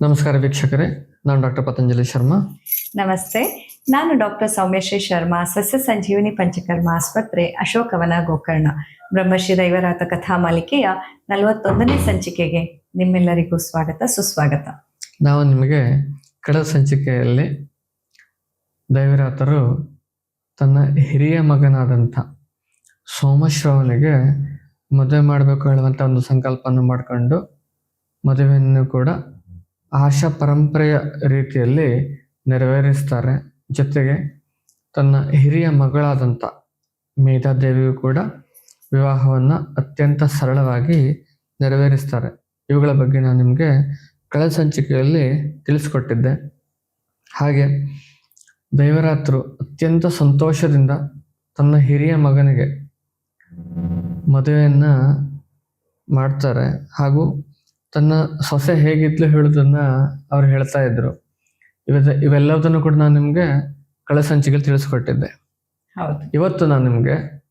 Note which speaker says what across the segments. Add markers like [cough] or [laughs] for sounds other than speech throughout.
Speaker 1: ನಮಸ್ಕಾರ ವೀಕ್ಷಕರೇ ನಾನು ಡಾಕ್ಟರ್ ಪತಂಜಲಿ ಶರ್ಮಾ.
Speaker 2: ನಮಸ್ತೆ ನಾನು ಡಾಕ್ಟರ್ ಸೌಮ್ಯಶ್ರೀ ಶರ್ಮಾ ಸಸ್ಯ ಸಂಜೀವಿನಿ ಪಂಚಕರ್ಮ ಆಸ್ಪತ್ರೆ ಅಶೋಕವನ ಗೋಕರ್ಣ ಬ್ರಹ್ಮಶ್ರೀ ದೈವರಾತ ಕಥಾ ಮಾಲಿಕೆಯ ನಲವತ್ತೊಂದನೇ ಸಂಚಿಕೆಗೆ ನಿಮ್ಮೆಲ್ಲರಿಗೂ ಸ್ವಾಗತ ಸುಸ್ವಾಗತ.
Speaker 1: ನಾವು ನಿಮಗೆ ಕಳೆದ ಸಂಚಿಕೆಯಲ್ಲಿ ದೈವರಾತರು ತನ್ನ ಹಿರಿಯ ಮಗನಾದಂಥ ಸೋಮಶ್ರವನಿಗೆ ಮದುವೆ ಮಾಡಬೇಕು ಹೇಳುವಂಥ ಒಂದು ಸಂಕಲ್ಪವನ್ನು ಮಾಡಿಕೊಂಡು ಮದುವೆಯನ್ನು ಕೂಡ ಆಶಾ ಪರಂಪರೆಯ ರೀತಿಯಲ್ಲಿ ನೆರವೇರಿಸ್ತಾರೆ. ಜೊತೆಗೆ ತನ್ನ ಹಿರಿಯ ಮಗಳಾದಂಥ ಮೇಧಾದೇವಿಯು ಕೂಡ ವಿವಾಹವನ್ನು ಅತ್ಯಂತ ಸರಳವಾಗಿ ನೆರವೇರಿಸ್ತಾರೆ. ಇವುಗಳ ಬಗ್ಗೆ ನಾನು ನಿಮಗೆ ಕಳೆದ ಸಂಚಿಕೆಯಲ್ಲಿ ತಿಳಿಸ್ಕೊಟ್ಟಿದ್ದೆ. ಹಾಗೆ ದೈವರಾತ್ರು ಅತ್ಯಂತ ಸಂತೋಷದಿಂದ ತನ್ನ ಹಿರಿಯ ಮಗನಿಗೆ ಮದುವೆಯನ್ನು ಮಾಡ್ತಾರೆ. ಹಾಗೂ ತನ್ನ ಸೊಸೆ ಹೇಗಿತ್ತು ಹೇಳೋದನ್ನ ಅವ್ರು ಹೇಳ್ತಾ ಇದ್ರು. ಇವೆಲ್ಲ ಇವೆಲ್ಲದನ್ನು ಕೂಡ ನಾನು ನಿಮ್ಗೆ ಕಳೆ ಸಂಚಿಕೆಯಲ್ಲಿ ತಿಳಿಸ್ಕೊಟ್ಟಿದ್ದೆ. ಇವತ್ತು ನಾನು ನಿಮ್ಗೆ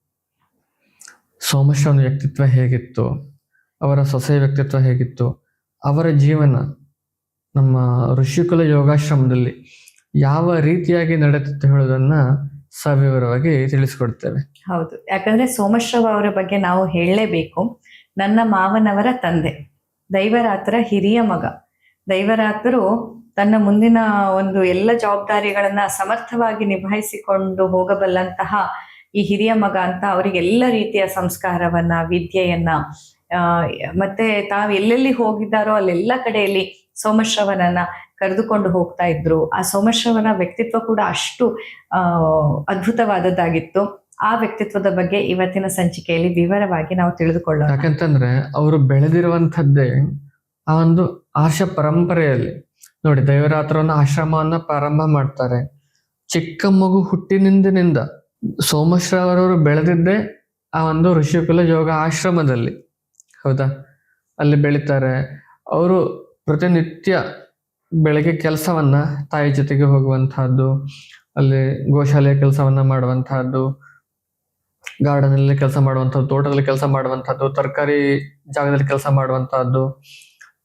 Speaker 1: ಸೋಮಶ್ವನ ವ್ಯಕ್ತಿತ್ವ ಹೇಗಿತ್ತು ಅವರ ಸೊಸೆ ವ್ಯಕ್ತಿತ್ವ ಹೇಗಿತ್ತು ಅವರ ಜೀವನ ನಮ್ಮ ಋಷಿಕುಲ ಯೋಗಾಶ್ರಮದಲ್ಲಿ ಯಾವ ರೀತಿಯಾಗಿ ನಡೆದಿತ್ತು ಹೇಳೋದನ್ನ ಸವಿವರವಾಗಿ ತಿಳಿಸ್ಕೊಡ್ತೇವೆ.
Speaker 2: ಹೌದು. ಯಾಕಂದ್ರೆ ಸೋಮಶ್ರವ ಅವರ ಬಗ್ಗೆ ನಾವು ಹೇಳಲೇಬೇಕು. ನನ್ನ ಮಾವನವರ ತಂದೆ. ದೈವರಾತ್ರ ಹಿರಿಯ ಮಗ. ದೈವರಾತ್ರರು ತನ್ನ ಮುಂದಿನ ಒಂದು ಎಲ್ಲ ಜವಾಬ್ದಾರಿಗಳನ್ನ ಸಮರ್ಥವಾಗಿ ನಿಭಾಯಿಸಿಕೊಂಡು ಹೋಗಬಲ್ಲಂತಹ ಈ ಹಿರಿಯ ಮಗ ಅಂತ ಅವರಿಗೆ ಎಲ್ಲ ರೀತಿಯ ಸಂಸ್ಕಾರವನ್ನ, ವಿದ್ಯೆಯನ್ನ ಮತ್ತೆ ತಾವು ಎಲ್ಲೆಲ್ಲಿ ಹೋಗಿದ್ದಾರೋ ಅಲ್ಲೆಲ್ಲ ಕಡೆಯಲ್ಲಿ ಸೋಮಶ್ರವನನ್ನ ಕರೆದುಕೊಂಡು ಹೋಗ್ತಾ ಇದ್ರು. ಆ ಸೋಮಶ್ರವನ ವ್ಯಕ್ತಿತ್ವ ಕೂಡ ಅಷ್ಟು ಅದ್ಭುತವಾದದ್ದಾಗಿತ್ತು. ಆ ವ್ಯಕ್ತಿತ್ವದ ಬಗ್ಗೆ ಇವತ್ತಿನ ಸಂಚಿಕೆಯಲ್ಲಿ ವಿವರವಾಗಿ ನಾವು ತಿಳಿದುಕೊಳ್ಳೋಣ.
Speaker 1: ಯಾಕಂತಂದ್ರೆ ಅವರು ಬೆಳೆದಿರುವಂಥದ್ದೇ ಆ ಒಂದು ಆರ್ಷ ಪರಂಪರೆಯಲ್ಲಿ. ನೋಡಿ ದೈವರಾತ್ರವನ್ನ ಆಶ್ರಮವನ್ನ ಪ್ರಾರಂಭ ಮಾಡ್ತಾರೆ. ಚಿಕ್ಕ ಮಗು ಹುಟ್ಟಿನಿಂದಿನಿಂದ ಸೋಮಶ್ರವರವರು ಬೆಳೆದಿದ್ದೇ ಆ ಒಂದು ಋಷಿಕುಲ ಯೋಗ ಆಶ್ರಮದಲ್ಲಿ. ಹೌದಾ? ಅಲ್ಲಿ ಬೆಳಿತಾರೆ. ಅವರು ಪ್ರತಿನಿತ್ಯ ಬೆಳಗ್ಗೆ ಕೆಲಸವನ್ನ ತಾಯಿ ಜೊತೆಗೆ ಹೋಗುವಂತಹದ್ದು ಅಲ್ಲಿ ಗೋಶಾಲೆಯ ಕೆಲಸವನ್ನ ಮಾಡುವಂತಹದ್ದು ಗಾರ್ಡನ್ ಅಲ್ಲಿ ಕೆಲಸ ಮಾಡುವಂಥದ್ದು ತೋಟದಲ್ಲಿ ಕೆಲಸ ಮಾಡುವಂಥದ್ದು ತರಕಾರಿ ಜಾಗದಲ್ಲಿ ಕೆಲಸ ಮಾಡುವಂತಹದ್ದು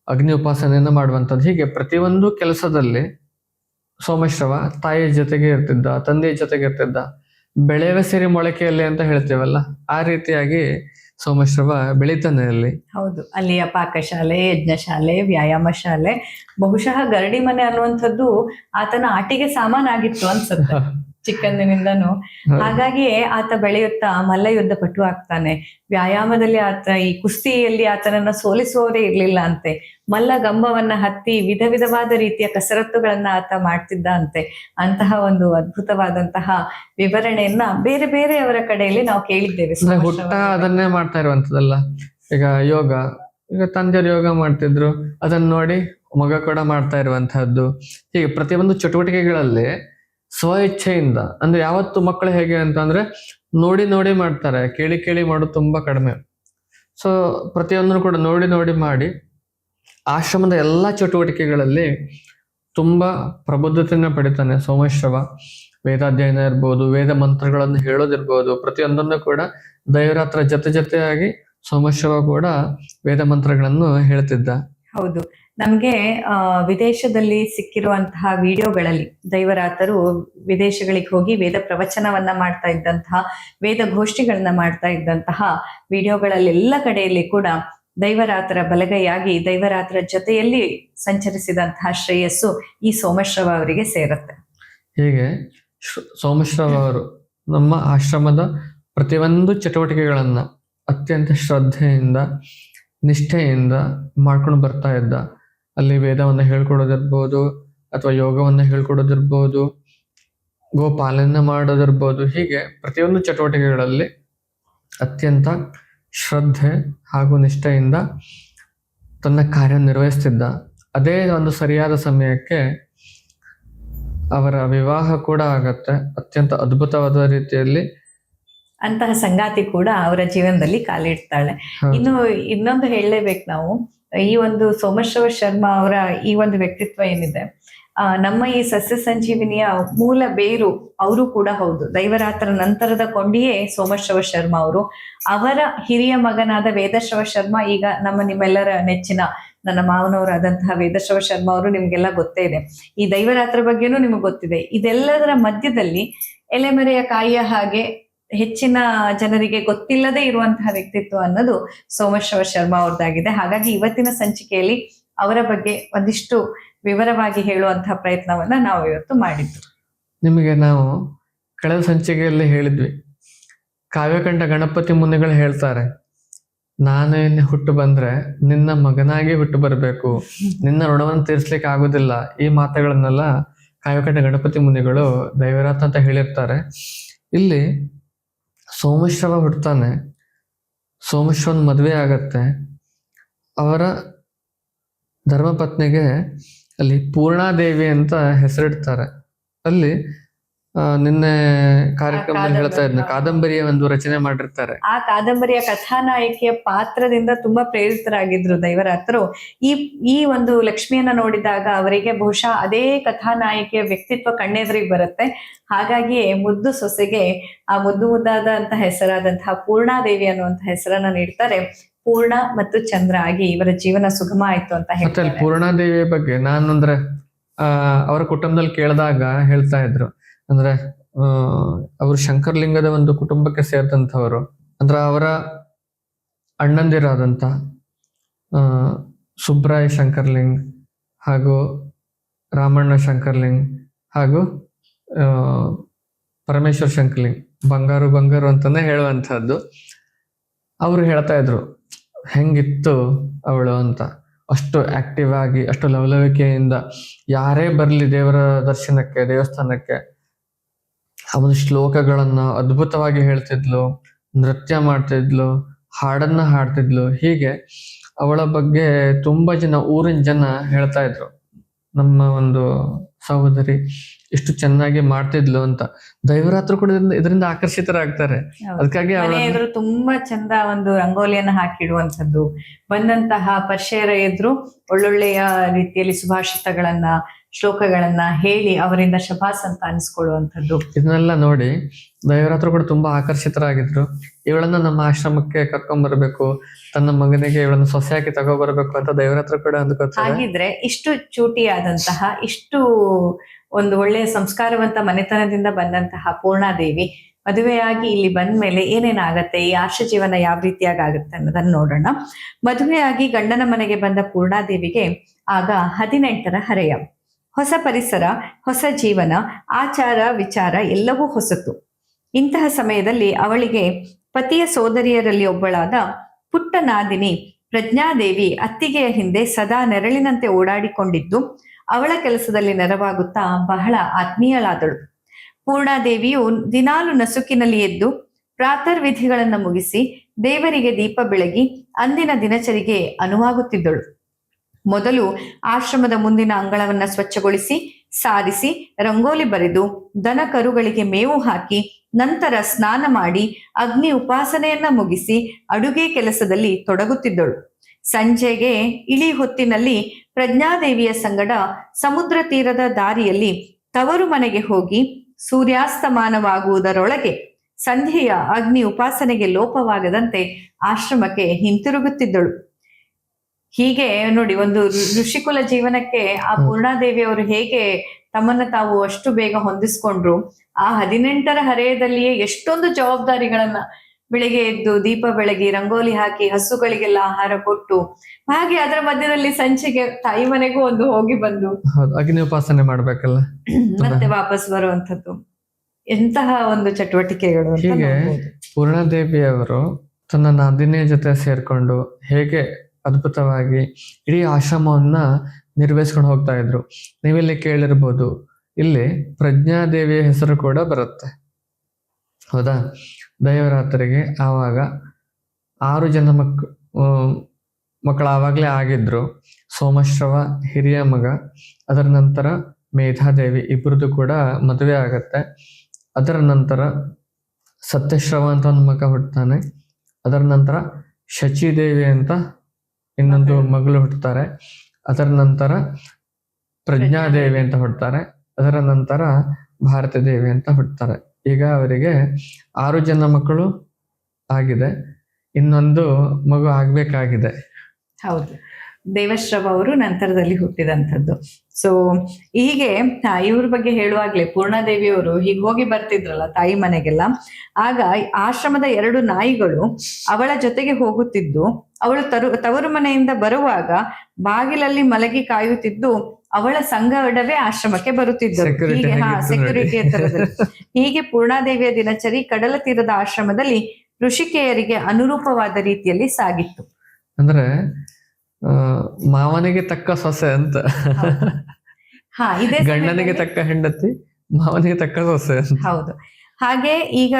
Speaker 1: ಅಗ್ನಿ ಉಪಾಸನೆಯನ್ನ ಮಾಡುವಂಥದ್ದು. ಹೀಗೆ ಪ್ರತಿಯೊಂದು ಕೆಲಸದಲ್ಲಿ ಸೋಮಶ್ರವ ತಾಯಿಯ ಜೊತೆಗೆ ಇರ್ತಿದ್ದ ತಂದೆಯ ಜೊತೆಗೆ ಇರ್ತಿದ್ದ ಬೆಳೆಯುವ ಸಿರಿ ಮೊಳಕೆಯಲ್ಲಿ ಅಂತ ಹೇಳ್ತೇವಲ್ಲ ಆ ರೀತಿಯಾಗಿ ಸೋಮಶ್ರವ ಬೆಳಿತಾನೆ ಅಲ್ಲಿ
Speaker 2: ಹೌದು ಅಲ್ಲಿಯ ಪಾಕಶಾಲೆ ಯಜ್ಞಶಾಲೆ ವ್ಯಾಯಾಮ ಶಾಲೆ ಬಹುಶಃ ಗರಡಿ ಮನೆ ಅನ್ನುವಂಥದ್ದು ಆತನ ಆಟಿಗೆ ಸಾಮಾನಾಗಿತ್ತು ಅನ್ಸುತ್ತೆ. [laughs] ಚಿಕ್ಕಂದಿನಿಂದನೂ. ಹಾಗಾಗಿ ಆತ ಬೆಳೆಯುತ್ತಾ ಮಲ್ಲ ಯುದ್ಧ ಪಟು ಆಗ್ತಾನೆ. ವ್ಯಾಯಾಮದಲ್ಲಿ ಆತ ಈ ಕುಸ್ತಿಯಲ್ಲಿ ಆತನನ್ನ ಸೋಲಿಸುವವರೇ ಇರ್ಲಿಲ್ಲ ಅಂತೆ. ಮಲ್ಲ ಗಂಬವನ್ನ ಹತ್ತಿ ವಿಧ ವಿಧವಾದ ರೀತಿಯ ಕಸರತ್ತುಗಳನ್ನ ಆತ ಮಾಡ್ತಿದ್ದ ಅಂತೆ ಅಂತಹ ಒಂದು ಅದ್ಭುತವಾದಂತಹ ವಿವರಣೆಯನ್ನ ಬೇರೆ ಬೇರೆಯವರ ಕಡೆಯಲ್ಲಿ ನಾವು ಕೇಳಿದ್ದೇವೆ.
Speaker 1: ಹುಟ್ಟ ಅದನ್ನೇ ಮಾಡ್ತಾ ಇರುವಂತದಲ್ಲ ಈಗ ಯೋಗ ಈಗ ತಂದೆಯವರು ಯೋಗ ಮಾಡ್ತಿದ್ರು. ಅದನ್ನ ನೋಡಿ ಮಗ ಕೂಡ ಮಾಡ್ತಾ ಇರುವಂತಹದ್ದು ಹೀಗೆ ಪ್ರತಿಯೊಂದು ಚಟುವಟಿಕೆಗಳಲ್ಲಿ ಸ್ವ ಇಚ್ಛೆಯಿಂದ ಅಂದ್ರೆ ಯಾವತ್ತು ಮಕ್ಕಳು ಹೇಗೆ ಅಂತಂದ್ರೆ ನೋಡಿ ನೋಡಿ ಮಾಡ್ತಾರೆ. ಕೇಳಿ ಕೇಳಿ ಮಾಡೋದು ತುಂಬಾ ಕಡಿಮೆ. ಸೊ ಪ್ರತಿಯೊಂದನ್ನು ಕೂಡ ನೋಡಿ ನೋಡಿ ಮಾಡಿ. ಆಶ್ರಮದ ಎಲ್ಲಾ ಚಟುವಟಿಕೆಗಳಲ್ಲಿ ತುಂಬಾ ಪ್ರಬುದ್ಧತೆಯನ್ನ ಪಡಿತಾನೆ ಸೋಮೇಶ್ವರ. ವೇದಾಧ್ಯಯನ ಇರ್ಬೋದು, ವೇದ ಮಂತ್ರಗಳನ್ನು ಹೇಳೋದಿರ್ಬೋದು, ಪ್ರತಿಯೊಂದನ್ನು ಕೂಡ ದೈವರಾತ್ರ ಜೊತೆ ಜೊತೆಯಾಗಿ ಸೋಮೇಶ್ವರ ಕೂಡ ವೇದ ಮಂತ್ರಗಳನ್ನು ಹೇಳ್ತಿದ್ದ.
Speaker 2: ಹೌದು. ನಮ್ಗೆ ವಿದೇಶದಲ್ಲಿ ಸಿಕ್ಕಿರುವಂತಹ ವಿಡಿಯೋಗಳಲ್ಲಿ ದೈವರಾತರು ವಿದೇಶಗಳಿಗೆ ಹೋಗಿ ವೇದ ಪ್ರವಚನವನ್ನ ಮಾಡ್ತಾ ಇದ್ದಂತಹ, ವೇದ ಗೋಷ್ಠಿಗಳನ್ನ ಮಾಡ್ತಾ ಇದ್ದಂತಹ ವಿಡಿಯೋಗಳಲ್ಲೆಲ್ಲ ಕಡೆಯಲ್ಲಿ ಕೂಡ ದೈವರಾತರ ಬಲಗೈಯಾಗಿ, ದೈವರಾತರ ಜೊತೆಯಲ್ಲಿ ಸಂಚರಿಸಿದಂತಹ ಶ್ರೇಯಸ್ಸು ಈ ಸೋಮಶ್ರವ ಅವರಿಗೆ ಸೇರುತ್ತೆ.
Speaker 1: ಹೀಗೆ ಸೋಮಶ್ರವ ಅವರು ನಮ್ಮ ಆಶ್ರಮದ ಪ್ರತಿಯೊಂದು ಚಟುವಟಿಕೆಗಳನ್ನ ಅತ್ಯಂತ ಶ್ರದ್ಧೆಯಿಂದ ನಿಷ್ಠೆಯಿಂದ ಮಾಡ್ಕೊಂಡು ಬರ್ತಾ ಇದ್ದ. ಅಲ್ಲಿ ವೇದವನ್ನು ಹೇಳ್ಕೊಡೋದಿರ್ಬೋದು ಅಥವಾ ಯೋಗವನ್ನು ಹೇಳ್ಕೊಡೋದಿರ್ಬೋದು, ಗೋಪಾಲನೆ ಮಾಡೋದಿರ್ಬೋದು, ಹೀಗೆ ಪ್ರತಿಯೊಂದು ಚಟುವಟಿಕೆಗಳಲ್ಲಿ ಅತ್ಯಂತ ಶ್ರದ್ಧೆ ಹಾಗೂ ನಿಷ್ಠೆಯಿಂದ ತನ್ನ ಕಾರ್ಯ ನಿರ್ವಹಿಸ್ತಿದ್ದ. ಅದೇ ಒಂದು ಸರಿಯಾದ ಸಮಯಕ್ಕೆ ಅವರ ವಿವಾಹ ಕೂಡ ಆಗತ್ತೆ. ಅತ್ಯಂತ ಅದ್ಭುತವಾದ ರೀತಿಯಲ್ಲಿ
Speaker 2: ಅಂತಹ ಸಂಗಾತಿ ಕೂಡ ಅವರ ಜೀವನದಲ್ಲಿ ಕಾಲಿಡ್ತಾಳೆ. ಇನ್ನು ಇನ್ನೊಂದು ಹೇಳಲೇಬೇಕು ನಾವು. ಈ ಒಂದು ಸೋಮಶ್ರವ ಶರ್ಮಾ ಅವರ ಈ ಒಂದು ವ್ಯಕ್ತಿತ್ವ ಏನಿದೆ? ನಮ್ಮ ಈ ಸಸ್ಯ ಸಂಜೀವಿನಿಯ ಮೂಲ ಬೇರು ಅವರು ಕೂಡ ಹೌದು. ದೈವರಾತ್ರ ನಂತರದ ಕೊಂಡಿಯೇ ಸೋಮಶ್ರವ ಶರ್ಮಾ ಅವರು. ಅವರ ಹಿರಿಯ ಮಗನಾದ ವೇದಶ್ರವ ಶರ್ಮಾ ಈಗ ನಮ್ಮ ನಿಮ್ಮೆಲ್ಲರ ನೆಚ್ಚಿನ ನನ್ನ ಮಾವನವರಾದಂತಹ ವೇದಶ್ರವ ಶರ್ಮಾ ಅವರು ನಿಮ್ಗೆಲ್ಲ ಗೊತ್ತೇ ಇದೆ. ಈ ದೈವರಾತ್ರ ಬಗ್ಗೆನೂ ನಿಮಗೆ ಗೊತ್ತಿದೆ. ಇದೆಲ್ಲದರ ಮಧ್ಯದಲ್ಲಿ ಎಲೆಮರೆಯ ಕಾಯಿಯ ಹಾಗೆ ಹೆಚ್ಚಿನ ಜನರಿಗೆ ಗೊತ್ತಿಲ್ಲದೆ ಇರುವಂತಹ ವ್ಯಕ್ತಿತ್ವ ಅನ್ನೋದು ಸೋಮೇಶ್ವರ ಶರ್ಮಾ ಅವ್ರದ್ದಾಗಿದೆ. ಹಾಗಾಗಿ ಇವತ್ತಿನ ಸಂಚಿಕೆಯಲ್ಲಿ ಅವರ ಬಗ್ಗೆ ಒಂದಿಷ್ಟು ವಿವರವಾಗಿ ಹೇಳುವಂತಹ ಪ್ರಯತ್ನವನ್ನ ನಾವು ಇವತ್ತು ಮಾಡಿದ್ದು.
Speaker 1: ನಿಮಗೆ ನಾವು ಕಳೆದ ಸಂಚಿಕೆಯಲ್ಲಿ ಹೇಳಿದ್ವಿ. ಕಾವ್ಯಕಂಠ ಗಣಪತಿ ಮುನಿಗಳು ಹೇಳ್ತಾರೆ, ನಾನು ಇಲ್ಲಿ ಹುಟ್ಟು ಬಂದ್ರೆ ನಿನ್ನ ಮಗನಾಗಿ ಹುಟ್ಟು ಬರಬೇಕು. ನಿನ್ನ ಋಣವನ್ನು ತೀರ್ಸ್ಲಿಕ್ಕೆ ಆಗುದಿಲ್ಲ. ಈ ಮಾತುಗಳನ್ನೆಲ್ಲ ಕಾವ್ಯಕಂಠ ಗಣಪತಿ ಮುನಿಗಳು ದೈವರಾತ್ ಅಂತ ಹೇಳಿರ್ತಾರೆ. ಇಲ್ಲಿ ಸೋಮೇಶ್ವರ ಹುಡ್ತಾನೆ. ಸೋಮೇಶ್ವರನ್ ಮದುವೆ ಆಗತ್ತೆ. ಅವರ ಧರ್ಮಪತ್ನಿಗೆ ಅಲ್ಲಿ ಪೂರ್ಣಾದೇವಿ ಅಂತ ಹೆಸರಿಡ್ತಾರೆ. ಅಲ್ಲಿ ನಿನ್ನೆ ಕಾರ್ಯಕ್ರಮದಲ್ಲಿ ಹೇಳ್ತಾ ಇದ್ನ ಕಾದಂಬರಿಯ ಒಂದು ರಚನೆ ಮಾಡಿರ್ತಾರೆ.
Speaker 2: ಆ ಕಾದಂಬರಿಯ ಕಥಾನಾಯಕಿಯ ಪಾತ್ರದಿಂದ ತುಂಬಾ ಪ್ರೇರಿತರಾಗಿದ್ರು ದೈವರಾತ್ರು. ಈ ಈ ಒಂದು ಲಕ್ಷ್ಮಿಯನ್ನ ನೋಡಿದಾಗ ಅವರಿಗೆ ಬಹುಶಃ ಅದೇ ಕಥಾನಾಯಕಿಯ ವ್ಯಕ್ತಿತ್ವ ಕಣ್ಣೆದುರಿಗೆ ಬರುತ್ತೆ. ಹಾಗಾಗಿಯೇ ಮುದ್ದು ಸೊಸೆಗೆ ಆ ಮುದ್ದು ಮುದ್ದಾದಂತಹ ಹೆಸರಾದಂತಹ ಪೂರ್ಣಾದೇವಿ ಅನ್ನುವಂತ ಹೆಸರನ್ನ ನೀಡ್ತಾರೆ. ಪೂರ್ಣ ಮತ್ತು ಚಂದ್ರ ಆಗಿ ಇವರ ಜೀವನ ಸುಗಮ ಆಯ್ತು ಅಂತ ಹೇಳ್ತಾರೆ.
Speaker 1: ಪೂರ್ಣಾದೇವಿಯ ಬಗ್ಗೆ ನಾನು ಅಂದ್ರೆ ಆ ಅವರ ಕುಟುಂಬದಲ್ಲಿ ಕೇಳಿದಾಗ ಹೇಳ್ತಾ ಇದ್ರು. ಅಂದ್ರೆ ಅವರು ಶಂಕರ್ಲಿಂಗದ ಒಂದು ಕುಟುಂಬಕ್ಕೆ ಸೇರಿದಂಥವರು, ಅಂದ್ರೆ ಅವರ ಅಣ್ಣಂದಿರಾದಂಥ ಸುಬ್ರಾಯ್ ಶಂಕರ್ಲಿಂಗ್ ಹಾಗೂ ರಾಮಣ್ಣ ಶಂಕರ್ಲಿಂಗ್ ಹಾಗೂ ಪರಮೇಶ್ವರ ಶಂಕರ್ಲಿಂಗ್, ಬಂಗಾರು ಬಂಗಾರು ಅಂತಾನೆ ಹೇಳುವಂಥದ್ದು. ಅವರು ಹೇಳ್ತಾ ಇದ್ರು, ಹೆಂಗಿತ್ತು ಅವಳು ಅಂತ. ಅಷ್ಟು ಆಕ್ಟಿವ್ ಆಗಿ, ಅಷ್ಟು ಲವಲವಿಕೆಯಿಂದ, ಯಾರೇ ಬರಲಿ ದೇವರ ದರ್ಶನಕ್ಕೆ, ದೇವಸ್ಥಾನಕ್ಕೆ ಅವನ ಶ್ಲೋಕಗಳನ್ನ ಅದ್ಭುತವಾಗಿ ಹೇಳ್ತಿದ್ಲು ನೃತ್ಯ ಮಾಡ್ತಿದ್ಲು ಹಾಡನ್ನ ಹಾಡ್ತಿದ್ಲು. ಹೀಗೆ ಅವಳ ಬಗ್ಗೆ ತುಂಬಾ ಜನ ಊರಿನ ಜನ ಹೇಳ್ತಾ ಇದ್ರು. ನಮ್ಮ ಒಂದು ಸಹೋದರಿ ಇಷ್ಟು ಚೆನ್ನಾಗಿ ಮಾಡ್ತಿದ್ಲು ಅಂತ. ದೈವರಾತ್ರು ಕೂಡ ಇದರಿಂದ- ಆಕರ್ಷಿತರಾಗ್ತಾರೆ. ಅದಕ್ಕಾಗಿ
Speaker 2: ಎದುರು ತುಂಬಾ ಚಂದ ಒಂದು ರಂಗೋಲಿಯನ್ನ ಹಾಕಿಡುವಂತದ್ದು ಬಂದಂತಹ ಪರಿಚಯರ ಎದುರು ಒಳ್ಳೊಳ್ಳೆಯ ರೀತಿಯಲ್ಲಿ ಸುಭಾಷಿತಗಳನ್ನ ಶ್ಲೋಕಗಳನ್ನ ಹೇಳಿ ಅವರಿಂದ ಶಭಾಸ್ ಅಂತ ಅನಿಸ್ಕೊಳ್ಳುವಂಥದ್ದು.
Speaker 1: ಇದನ್ನೆಲ್ಲ ನೋಡಿ ದೈವರಾತ್ರ ಕೂಡ ತುಂಬಾ ಆಕರ್ಷಿತರಾಗಿದ್ರು. ಇವಳನ್ನ ನಮ್ಮ ಆಶ್ರಮಕ್ಕೆ ಕರ್ಕೊಂಡ್ ಬರಬೇಕು ತನ್ನ ಮಗನಿಗೆ ಇವಳನ್ನ ಸೊಸೆಯಾಗಿ ತಗೊಬರ್ಬೇಕು ಅಂತ ದೈವರಾತ್ರ ಕೂಡ ಅಂದ್ಕೋತಾರೆ.
Speaker 2: ಹಾಗಿದ್ರೆ ಇಷ್ಟು ಚೂಟಿಯಾದಂತಹ ಇಷ್ಟು ಒಂದು ಒಳ್ಳೆಯ ಸಂಸ್ಕಾರವಂತ ಮನೆತನದಿಂದ ಬಂದಂತಹ ಪೂರ್ಣಾದೇವಿ ಮದುವೆಯಾಗಿ ಇಲ್ಲಿ ಬಂದ ಮೇಲೆ ಏನೇನಾಗತ್ತೆ ಈ ಆರ್ಷ ಜೀವನ ಯಾವ ರೀತಿಯಾಗಿ ಆಗುತ್ತೆ ಅನ್ನೋದನ್ನ ನೋಡೋಣ. ಮದುವೆಯಾಗಿ ಗಂಡನ ಮನೆಗೆ ಬಂದ ಪೂರ್ಣಾದೇವಿಗೆ ಆಗ ಹದಿನೆಂಟರ ಹರೆಯ. ಹೊಸ ಪರಿಸರ, ಹೊಸ ಜೀವನ, ಆಚಾರ, ವಿಚಾರ ಎಲ್ಲವೂ ಹೊಸತು. ಇಂತಹ ಸಮಯದಲ್ಲಿ ಅವಳಿಗೆ ಪತಿಯ ಸೋದರಿಯರಲ್ಲಿ ಒಬ್ಬಳಾದ ಪುಟ್ಟನಾದಿನಿ ಪ್ರಜ್ಞಾದೇವಿ ಅತ್ತಿಗೆಯ ಹಿಂದೆ ಸದಾ ನೆರಳಿನಂತೆ ಓಡಾಡಿಕೊಂಡಿದ್ದು, ಅವಳ ಕೆಲಸದಲ್ಲಿ ನೆರವಾಗುತ್ತಾ ಬಹಳ ಆತ್ಮೀಯಳಾದಳು. ಪೂರ್ಣಾದೇವಿಯು ದಿನಾಲು ನಸುಕಿನಲ್ಲಿ ಎದ್ದು ಪ್ರಾತರ್ ವಿಧಿಗಳನ್ನು ಮುಗಿಸಿ ದೇವರಿಗೆ ದೀಪ ಬೆಳಗಿ ಅಂದಿನ ದಿನಚರಿಗೆ ಅನುವಾಗುತ್ತಿದ್ದಳು. ಮೊದಲು ಆಶ್ರಮದ ಮುಂದಿನ ಅಂಗಳವನ್ನ ಸ್ವಚ್ಛಗೊಳಿಸಿ, ಸಾರಿಸಿ, ರಂಗೋಲಿ ಬರೆದು, ದನ ಕರುಗಳಿಗೆ ಮೇವು ಹಾಕಿ, ನಂತರ ಸ್ನಾನ ಮಾಡಿ, ಅಗ್ನಿ ಉಪಾಸನೆಯನ್ನ ಮುಗಿಸಿ ಅಡುಗೆ ಕೆಲಸದಲ್ಲಿ ತೊಡಗುತ್ತಿದ್ದಳು. ಸಂಜೆಗೆ ಇಳಿ ಹೊತ್ತಿನಲ್ಲಿ ಪ್ರಜ್ಞಾದೇವಿಯ ಸಂಗಡ ಸಮುದ್ರ ತೀರದ ದಾರಿಯಲ್ಲಿ ತವರು ಮನೆಗೆ ಹೋಗಿ ಸೂರ್ಯಾಸ್ತಮಾನವಾಗುವುದರೊಳಗೆ ಸಂಧಿಯ ಅಗ್ನಿ ಉಪಾಸನೆಗೆ ಲೋಪವಾಗದಂತೆ ಆಶ್ರಮಕ್ಕೆ ಹಿಂತಿರುಗುತ್ತಿದ್ದಳು. ಹೀಗೆ ನೋಡಿ ಒಂದು ಋಷಿಕುಲ ಜೀವನಕ್ಕೆ ಆ. ಪೂರ್ಣಾದೇವಿ ಅವರು ಹೇಗೆ ತಮ್ಮನ್ನ ತಾವು ಅಷ್ಟು ಬೇಗ ಹೊಂದಿಸ್ಕೊಂಡ್ರು ಆ ಹದಿನೆಂಟರ ಹರೆಯದಲ್ಲಿಯೇ ಎಷ್ಟೊಂದು ಜವಾಬ್ದಾರಿಗಳನ್ನ ಬೆಳಿಗ್ಗೆ ಎದ್ದು ದೀಪ ಬೆಳಗಿ ರಂಗೋಲಿ ಹಾಕಿ ಹಸುಗಳಿಗೆಲ್ಲ ಆಹಾರ ಕೊಟ್ಟು ಹಾಗೆ ಅದರ ಮಧ್ಯದಲ್ಲಿ ಸಂಚೆಗೆ ತಾಯಿ ಮನೆಗೂ ಒಂದು ಹೋಗಿ ಬಂದು
Speaker 1: ಹೌದು ಅಗ್ನಿ ಉಪಾಸನೆ ಮಾಡ್ಬೇಕಲ್ಲ [clears throat]
Speaker 2: ಮತ್ತೆ ವಾಪಸ್ ಬರುವಂತದ್ದು ಎಂತಹ ಒಂದು ಚಟುವಟಿಕೆಗಳು
Speaker 1: ಹೀಗೆ
Speaker 2: ನೋಡ್ಬೋದು.
Speaker 1: ಪೂರ್ಣಾದೇವಿಯವರು ತನ್ನ ನಂದಿನಿಯ ಜೊತೆ ಸೇರ್ಕೊಂಡು ಹೇಗೆ ಅದ್ಭುತವಾಗಿ ಇಡೀ ಆಶ್ರಮವನ್ನ ನಿರ್ವಹಿಸ್ಕೊಂಡು ಹೋಗ್ತಾ ಇದ್ರು. ನೀವಿಲ್ಲಿ ಕೇಳಿರ್ಬೋದು, ಇಲ್ಲಿ ಪ್ರಜ್ಞಾದೇವಿಯ ಹೆಸರು ಕೂಡ ಬರುತ್ತೆ. ಹೌದಾ? ದೈವರಾತ್ರಿಗೆ ಆವಾಗ ಆರು ಜನ ಮಕ್ ಮಕ್ಕಳು ಆವಾಗಲೇ ಆಗಿದ್ರು. ಸೋಮಶ್ರವ, ಹಿರಿಯ ಮಗ, ಅದರ ನಂತರ ಮೇಧಾದೇವಿ ಇಬ್ಬರದ್ದು ಕೂಡ ಮದುವೆ ಆಗತ್ತೆ. ಅದರ ನಂತರ ಸತ್ಯಶ್ರವ ಅಂತ ಒಂದು ಮಗ ಹುಟ್ಟುತ್ತಾನೆ ಅದರ ನಂತರ ಶಚಿದೇವಿ ಅಂತ ಇನ್ನೊಂದು ಮಗಳು. ಹುಟ್ಟುತ್ತಾರೆ. ಅದರ ನಂತರ ಪ್ರಜ್ಞಾದೇವಿ ಅಂತ ಹುಡ್ತಾರೆ ಅದರ ನಂತರ ಭಾರತ ದೇವಿ ಅಂತ ಹುಡ್ತಾರೆ ಈಗ ಅವರಿಗೆ ಆರು ಜನ ಮಕ್ಕಳು ಆಗಿದೆ. ಇನ್ನೊಂದು ಮಗು ಆಗ್ಬೇಕಾಗಿದೆ.
Speaker 2: ಹೌದು. ದೇವಶ್ರವ ಅವರು ನಂತರದಲ್ಲಿ ಹುಟ್ಟಿದಂಥದ್ದು. ಸೊ ಹೀಗೆ ಇವ್ರ ಬಗ್ಗೆ ಹೇಳುವಾಗ್ಲೇ ಪೂರ್ಣಾದೇವಿಯವರು ಹೀಗೆ ಹೋಗಿ ಬರ್ತಿದ್ರಲ್ಲ ತಾಯಿ ಮನೆಗೆಲ್ಲ ಆಗ ಆಶ್ರಮದ ಎರಡು ನಾಯಿಗಳು ಅವಳ ಜೊತೆಗೆ ಹೋಗುತ್ತಿದ್ದು ಅವಳು ತರು ತವರು ಮನೆಯಿಂದ ಬರುವಾಗ ಬಾಗಿಲಲ್ಲಿ ಮಲಗಿ ಕಾಯುತ್ತಿದ್ದು ಅವಳ ಸಂಗಡವೇ ಆಶ್ರಮಕ್ಕೆ ಬರುತ್ತಿದ್ದರು ಹೀಗೆ ಹಾ ಸೆಕ್ಯೂರಿಟಿ. ತರದಲ್ಲಿ ಹೀಗೆ ಪೂರ್ಣಾದೇವಿಯ ದಿನಚರಿ ಕಡಲ ತೀರದ ಆಶ್ರಮದಲ್ಲಿ ಋಷಿಕೆಯರಿಗೆ ಅನುರೂಪವಾದ ರೀತಿಯಲ್ಲಿ ಸಾಗಿತ್ತು.
Speaker 1: ಅಂದ್ರೆ ಮಾವನಿಗೆ ತಕ್ಕ ಸೊಸೆ ಅಂತ. ಗಂಡನಿಗೆ ತಕ್ಕ ಹೆಂಡತಿ ಮಾವನಿಗೆ ತಕ್ಕ ಸೊಸೆ ಅಂತ.
Speaker 2: ಹೌದು. ಹಾಗೆ ಈಗ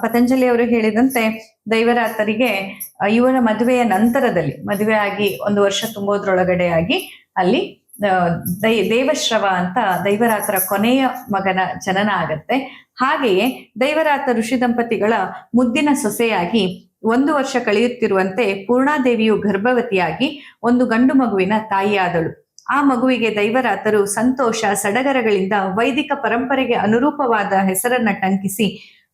Speaker 2: ಪತಂಜಲಿ ಅವರು ಹೇಳಿದಂತೆ ದೈವರಾತರಿಗೆ ಇವರ ಮದುವೆಯ ನಂತರದಲ್ಲಿ ಮದುವೆ ಆಗಿ ಒಂದು ವರ್ಷ ತುಂಬೋದ್ರೊಳಗಡೆ ಆಗಿ ಅಲ್ಲಿ ದೈ ದೇವಶ್ರವ ಅಂತ ದೈವರಾತರ ಕೊನೆಯ ಮಗನ ಜನನ ಆಗತ್ತೆ. ಹಾಗೆಯೇ ದೈವರಾತ ಋಷಿ ದಂಪತಿಗಳ ಮುದ್ದಿನ ಸೊಸೆಯಾಗಿ ಒಂದು ವರ್ಷ ಕಳೆಯುತ್ತಿರುವಂತೆ ಪೂರ್ಣಾದೇವಿಯು ಗರ್ಭವತಿಯಾಗಿ ಒಂದು ಗಂಡು ಮಗುವಿನ ತಾಯಿಯಾದಳು. ಆ ಮಗುವಿಗೆ ದೈವರಾತರು ಸಂತೋಷ, ಸಡಗರಗಳಿಂದ ವೈದಿಕ ಪರಂಪರೆಗೆ ಅನುರೂಪವಾದ ಹೆಸರನ್ನ ಟಂಕಿಸಿ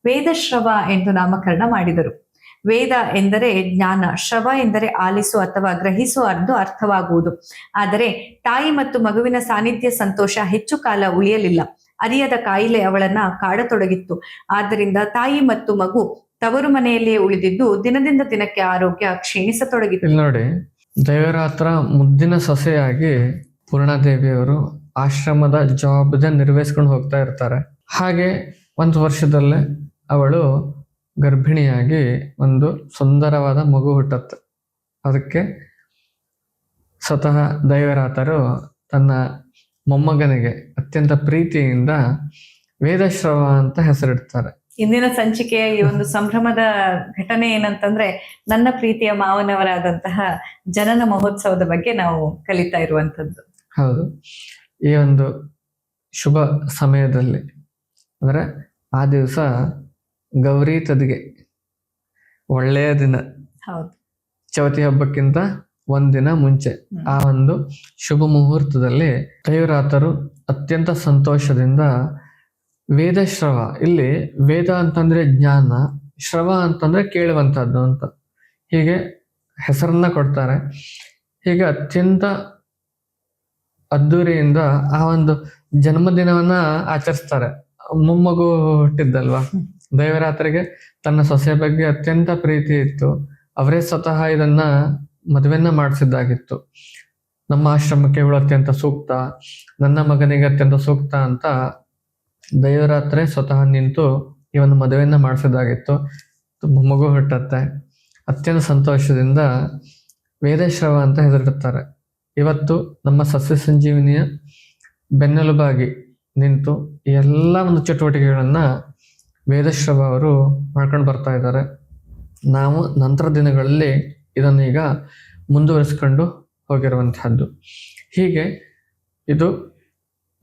Speaker 2: ವೇದಶ್ರವ ಎಂದು ನಾಮಕರಣ ಮಾಡಿದರು. ವೇದ ಎಂದರೆ ಜ್ಞಾನ, ಶ್ರವ ಎಂದರೆ ಆಲಿಸು ಅಥವಾ ಗ್ರಹಿಸು ಎಂದು ಅರ್ಥವಾಗುವುದು. ಆದರೆ ತಾಯಿ ಮತ್ತು ಮಗುವಿನ ಸಾನ್ನಿಧ್ಯ ಸಂತೋಷ ಹೆಚ್ಚು ಕಾಲ ಉಳಿಯಲಿಲ್ಲ. ಅರಿಯದ ಕಾಯಿಲೆ ಅವಳನ್ನ ಕಾಡತೊಡಗಿತ್ತು. ಆದ್ದರಿಂದ ತಾಯಿ ಮತ್ತು ಮಗು ತವರು ಮನೆಯಲ್ಲಿಯೇ ಉಳಿದಿದ್ದು ದಿನದಿಂದ ದಿನಕ್ಕೆ ಆರೋಗ್ಯ ಕ್ಷೀಣಿಸತೊಡಗಿತು.
Speaker 1: ಇಲ್ಲಿ ನೋಡಿ ದೇವರ ಹತ್ರ ಮುದ್ದಿನ ಸೊಸೆಯಾಗಿ ಪೂರ್ಣಾದೇವಿಯವರು ಆಶ್ರಮದ ಜವಾಬ್ದ ನಿರ್ವಹಿಸ್ಕೊಂಡು ಹೋಗ್ತಾ ಇರ್ತಾರೆ. ಹಾಗೆ ಒಂದು ವರ್ಷದಲ್ಲೇ ಅವಳು ಗರ್ಭಿಣಿಯಾಗಿ ಒಂದು ಸುಂದರವಾದ ಮಗು ಹುಟ್ಟತ್ತೆ. ಅದಕ್ಕೆ ಸ್ವತಃ ದೈವರಾತರು ತನ್ನ ಮೊಮ್ಮಗನಿಗೆ ಅತ್ಯಂತ ಪ್ರೀತಿಯಿಂದ ವೇದಶ್ರವ ಅಂತ ಹೆಸರಿಡ್ತಾರೆ.
Speaker 2: ಇಂದಿನ ಸಂಚಿಕೆಯ ಈ ಒಂದು ಸಂಭ್ರಮದ ಘಟನೆ ಏನಂತಂದ್ರೆ ನನ್ನ ಪ್ರೀತಿಯ ಮಾವನವರಾದಂತಹ ಜನನ ಮಹೋತ್ಸವದ ಬಗ್ಗೆ ನಾವು ಕಲಿತಾ ಇರುವಂತದ್ದು
Speaker 1: ಹೌದು. ಈ ಒಂದು ಶುಭ ಸಮಯದಲ್ಲಿ ಅಂದ್ರೆ ಆ ದಿವಸ ಗೌರಿ ತದಿಗೆ ಒಳ್ಳೆಯ ದಿನ.
Speaker 2: ಹೌದು.
Speaker 1: ಚೌತಿ ಹಬ್ಬಕ್ಕಿಂತ ಒಂದಿನ ಮುಂಚೆ ಆ ಒಂದು ಶುಭ ಮುಹೂರ್ತದಲ್ಲಿ ದೈವರಾತರು ಅತ್ಯಂತ ಸಂತೋಷದಿಂದ ವೇದಶ್ರವ ಇಲ್ಲಿ ವೇದ ಅಂತಂದ್ರೆ ಜ್ಞಾನ, ಶ್ರವ ಅಂತಂದ್ರೆ ಕೇಳುವಂತಹದ್ದು ಅಂತ. ಹೀಗೆ ಹೆಸರನ್ನ ಕೊಡ್ತಾರೆ. ಹೀಗೆ ಅತ್ಯಂತ ಅದ್ದೂರಿಯಿಂದ ಆ ಒಂದು ಜನ್ಮದಿನವನ್ನ ಆಚರಿಸ್ತಾರೆ. ಮೊಮ್ಮಗು ಹುಟ್ಟಿದ್ದಲ್ವಾ. ದೈವರಾತ್ರಿಗೆ ತನ್ನ ಸೊಸೆ ಬಗ್ಗೆ ಅತ್ಯಂತ ಪ್ರೀತಿ ಇತ್ತು. ಅವರೇ ಸ್ವತಃ ಇದನ್ನ ಮದುವೆನ ಮಾಡಿಸಿದ್ದಾಗಿತ್ತು. ನಮ್ಮ ಆಶ್ರಮಕ್ಕೆ ಇವಳು ಅತ್ಯಂತ ಸೂಕ್ತ, ನನ್ನ ಮಗನಿಗೆ ಅತ್ಯಂತ ಸೂಕ್ತ ಅಂತ ದೈವರಾತ್ರೆ ಸ್ವತಃ ನಿಂತು ಈ ಒಂದು ಮಾಡಿಸೋದಾಗಿತ್ತು. ತುಂಬ ಮಗು ಹುಟ್ಟತ್ತೆ. ಅತ್ಯಂತ ಸಂತೋಷದಿಂದ ವೇದಶ್ರವ ಅಂತ ಹೆಸರಿಡುತ್ತಾರೆ. ಇವತ್ತು ನಮ್ಮ ಸಸ್ಯ ಸಂಜೀವಿನಿಯ ಬೆನ್ನೆಲುಬಾಗಿ ನಿಂತು ಎಲ್ಲ ಒಂದು ಚಟುವಟಿಕೆಗಳನ್ನು ವೇದಶ್ರವ ಅವರು ಮಾಡ್ಕೊಂಡು ಬರ್ತಾ ಇದ್ದಾರೆ. ನಾವು ನಂತರ ದಿನಗಳಲ್ಲಿ ಇದನ್ನು ಈಗ ಮುಂದುವರಿಸ್ಕೊಂಡು ಹೋಗಿರುವಂತಹದ್ದು. ಹೀಗೆ ಇದು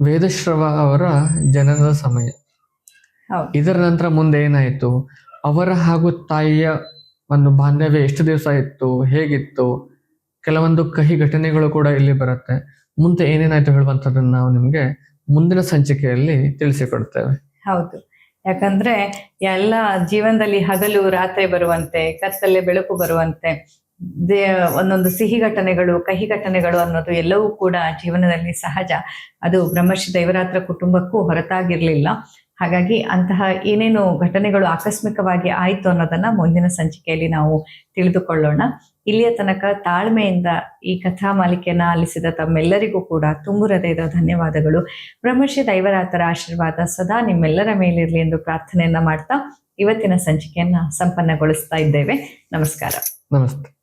Speaker 1: ವೇದಶ್ರವ ಅವರ ಜನನದ ಸಮಯ. ಇದರ ನಂತರ ಮುಂದೆ ಏನಾಯಿತು? ಅವರ ಹಾಗೂ ತಾಯಿಯ ಒಂದು ಬಾಂಧವ್ಯ ಎಷ್ಟು ದಿವಸ ಇತ್ತು? ಹೇಗಿತ್ತು? ಕೆಲವೊಂದು ಕಹಿ ಘಟನೆಗಳು ಕೂಡ ಇಲ್ಲಿ ಬರುತ್ತೆ. ಮುಂದೆ ಏನೇನಾಯ್ತು ಹೇಳುವಂಥದ್ದನ್ನು ನಾವು ನಿಮಗೆ ಮುಂದಿನ ಸಂಚಿಕೆಯಲ್ಲಿ ತಿಳಿಸಿಕೊಡ್ತೇವೆ.
Speaker 2: ಹೌದು. ಯಾಕಂದ್ರೆ ಎಲ್ಲ ಜೀವನದಲ್ಲಿ ಹಗಲು ರಾತ್ರಿ ಬರುವಂತೆ ಕತ್ತಲೆ ಬೆಳಕು ಬರುವಂತೆ ದೇ ಒಂದೊಂದು ಸಿಹಿ ಘಟನೆಗಳು, ಕಹಿ ಘಟನೆಗಳು ಅನ್ನೋದು ಎಲ್ಲವೂ ಕೂಡ ಜೀವನದಲ್ಲಿ ಸಹಜ. ಅದು ಬ್ರಹ್ಮರ್ಷಿ ದೈವರಾತ್ರ ಕುಟುಂಬಕ್ಕೂ ಹೊರತಾಗಿರ್ಲಿಲ್ಲ. ಹಾಗಾಗಿ ಅಂತಹ ಏನೇನು ಘಟನೆಗಳು ಆಕಸ್ಮಿಕವಾಗಿ ಆಯಿತು ಅನ್ನೋದನ್ನ ಮುಂದಿನ ಸಂಚಿಕೆಯಲ್ಲಿ ನಾವು ತಿಳಿದುಕೊಳ್ಳೋಣ. ಇಲ್ಲಿಯ ತನಕ ತಾಳ್ಮೆಯಿಂದ ಈ ಕಥಾ ಮಾಲಿಕೆಯನ್ನ ಆಲಿಸಿದ ತಮ್ಮೆಲ್ಲರಿಗೂ ಕೂಡ ತುಂಬು ಹೃದಯದ ಧನ್ಯವಾದಗಳು. ಬ್ರಹ್ಮಶ್ರೀ ದೈವರಾತರ ಆಶೀರ್ವಾದ ಸದಾ ನಿಮ್ಮೆಲ್ಲರ ಮೇಲಿರಲಿ ಎಂದು ಪ್ರಾರ್ಥನೆಯನ್ನ ಮಾಡ್ತಾ ಇವತ್ತಿನ ಸಂಚಿಕೆಯನ್ನ ಸಂಪನ್ನಗೊಳಿಸ್ತಾ ಇದ್ದೇವೆ. ನಮಸ್ಕಾರ.
Speaker 1: ನಮಸ್ತೆ.